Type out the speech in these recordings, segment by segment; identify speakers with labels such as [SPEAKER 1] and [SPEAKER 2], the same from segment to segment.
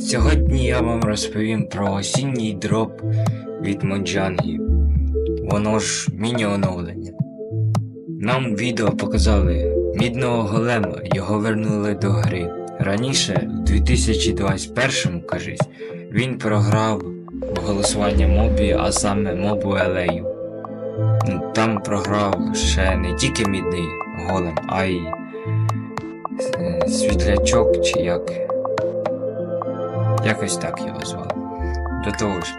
[SPEAKER 1] Сьогодні я вам розповім про осінній дроп від Моджангі. Воно ж міні-оновлення. Нам відео показали мідного голема, його вернули до гри. Раніше, в 2021 кажись, він програв голосування мобі, а саме мобу Елею. Там програв ще не тільки мідний голем, а й е, світлячок чи як. Якось так його звали. До того ж,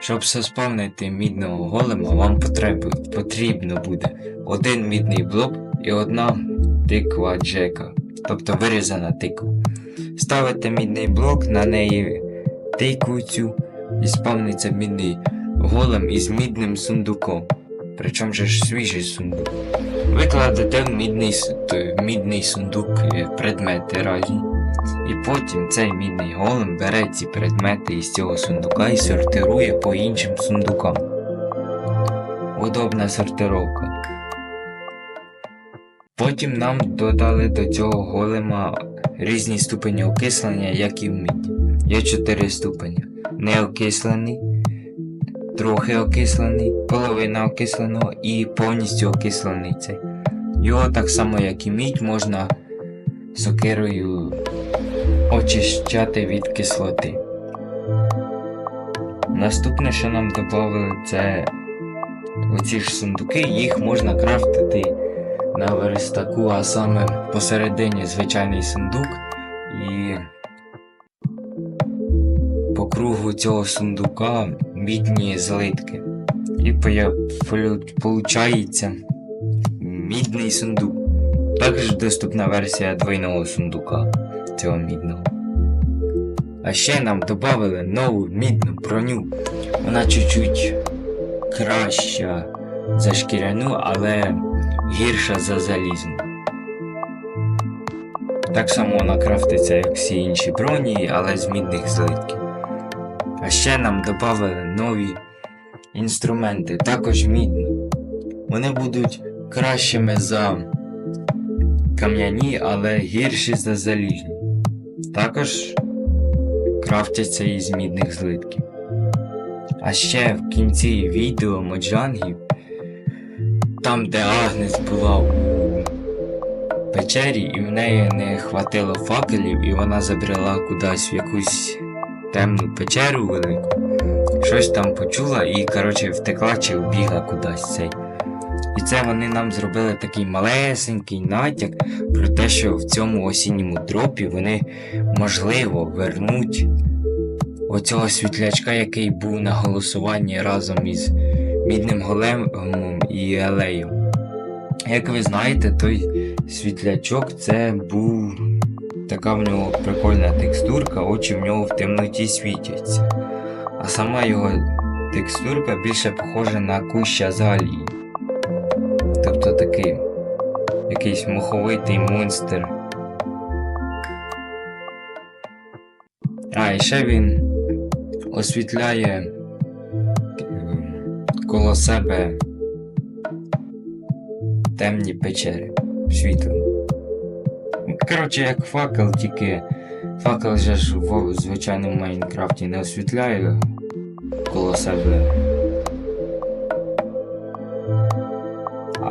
[SPEAKER 1] щоб заспавнити мідного голема, вам потребу, потрібно буде один мідний блок і одна тиква Джека, тобто вирізана тиква. Ставите мідний блок, на неї тикву цю і спавниться мідний голем із мідним сундуком. Причому же ж свіжий сундук. Ви кладете в мідний, мідний сундук е, предмети разні. І потім цей мідний голем бере ці предмети із цього сундука і сортирує по іншим сундукам. Удобна сортировка. Потім нам додали до цього голема різні ступені окислення, як і в міді. Є 4 ступені. Неокислений, трохи окислений, половина окисленого і повністю окислений цей. Його так само, як і мідь, можна сокирою очищати від кислоти. Наступне, що нам додали, це оці ж сундуки, їх можна крафтити на верстаку, а саме посередині звичайний сундук і по кругу цього сундука мідні злитки. І получається мідний сундук. Також доступна версія двойного сундука цього мідного. А ще нам додали нову мідну броню. Вона чуть-чуть краща за шкіряну, але гірша за залізну. Так само вона крафтиться, як всі інші броні, але з мідних злитків. А ще нам додали нові інструменти, також мідні. Вони будуть кращими за кам'яні, але гірші за залізні. Також крафтяться із мідних злитків. А ще в кінці відео Моджангів, там де Агнес була у печері, і в неї не хватило факелів, і вона забрела кудись в якусь темну печеру велику. Щось там почула і, коротше, втекла чи вбігла кудись цей. І це вони нам зробили такий малесенький натяк про те, що в цьому осінньому дропі вони можливо вернуть оцього світлячка, який був на голосуванні разом із мідним големом і Елеєм. Як ви знаєте, той світлячок це був така в нього прикольна текстурка, очі в нього в темноті світяться. А сама його текстурка більше похожа на кущ азалії. Тобто такий якийсь моховитий монстр. А, і ще він освітляє ем, коло себе темні печери світлом. Коротше, як факел, тільки факел же ж в звичайному Майнкрафті не освітляє коло себе.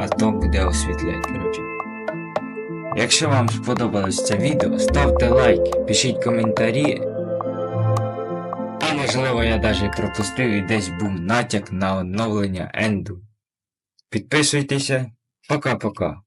[SPEAKER 1] То буде освітляти, коротше. Якщо вам сподобалось це відео, ставте лайк, пишіть коментарі. А можливо я навіть пропустив і десь був натяк на оновлення Енду. Підписуйтеся. Пока-пока.